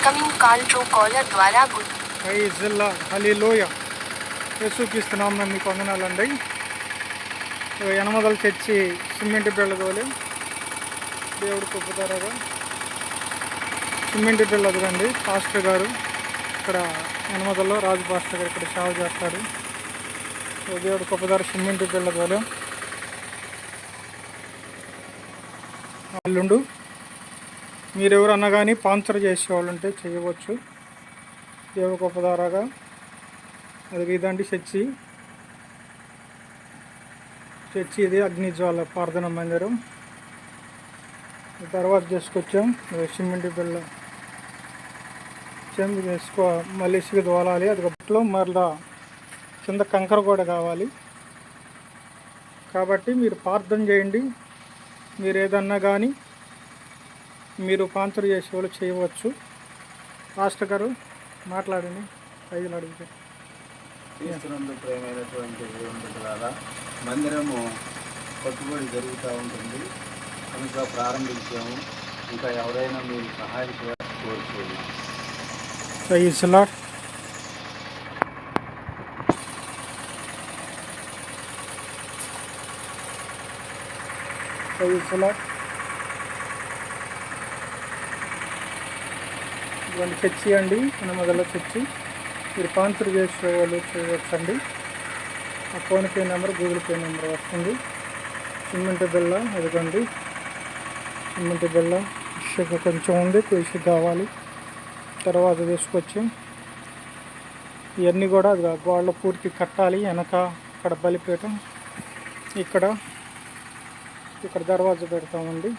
Incoming call Truecaller ద్వారా గుడ్ పై జిల్లా మీకు వందనాలండి ఎనమదలు తెచ్చి సిమెంట్ బిళ్ళదోలి దేవుడు కొప్పుతారాగా సిమెంట్ బిళ్ళ పాస్టర్ గారు ఇక్కడ ఎనమదల్లో రాజు పాస్టర్ గారు ఇక్కడ సేవ చేస్తారు. దేవుడు కొప్పుదారు సిమెంట్ బిళ్ళదోలి అల్లుండు. మీరెవరన్నా కానీ పాన్సర్ చేసేవాళ్ళు ఉంటే చేయవచ్చు. ఏవో గొప్పదారాగా అది ఇదండి చర్చి చర్చి ఇది అగ్నిజ్వాల ప్రార్థన మందిరం. తర్వాత చేసుకొచ్చాం. ఇది సిమెంట్ బిళ్ళ. చెంది వేసుకో మళ్ళీ ఇసుక తోలాలి. అది గొప్పలో మరలా కింద కంకర కూడా కావాలి. కాబట్టి మీరు ప్రార్థన చేయండి. మీరు ఏదన్నా కానీ మీరు పాన్సర్ చేసే వాళ్ళు చేయవచ్చు. పాస్టర్ గారు మాట్లాడండి. ఐదులు అడిగితే. క్రీస్తునందు ప్రేమైనటువంటి దేవుని బిడ్డలారా మందిరము కట్టుబడి జరుగుతూ ఉంటుంది. కనుక ప్రారంభించాము. ఇంకా ఎవరైనా మీరు సహాయం కోరుతున్నాం ప్రైజ్ లాడ్ ఇవన్నీ చర్చి అండి మన చర్చి మీరు పాన్సర్ చేసే వాళ్ళు చేయవచ్చండి ఆ PhonePe number Google Pay number వస్తుంది. సిమెంట్ బిల్ల అదిగోండి. సిమెంట్ బిల్ల. ఇసుక కొంచెం ఉంది ఇసుక కావాలి. తర్వాత తీసుకొచ్చి ఇవన్నీ కూడా అది గోడలు పూర్తి కట్టాలి. వెనక అక్కడ బలిపేయటం ఇక్కడ ఇక్కడ దర్వాజా పెడతామండి.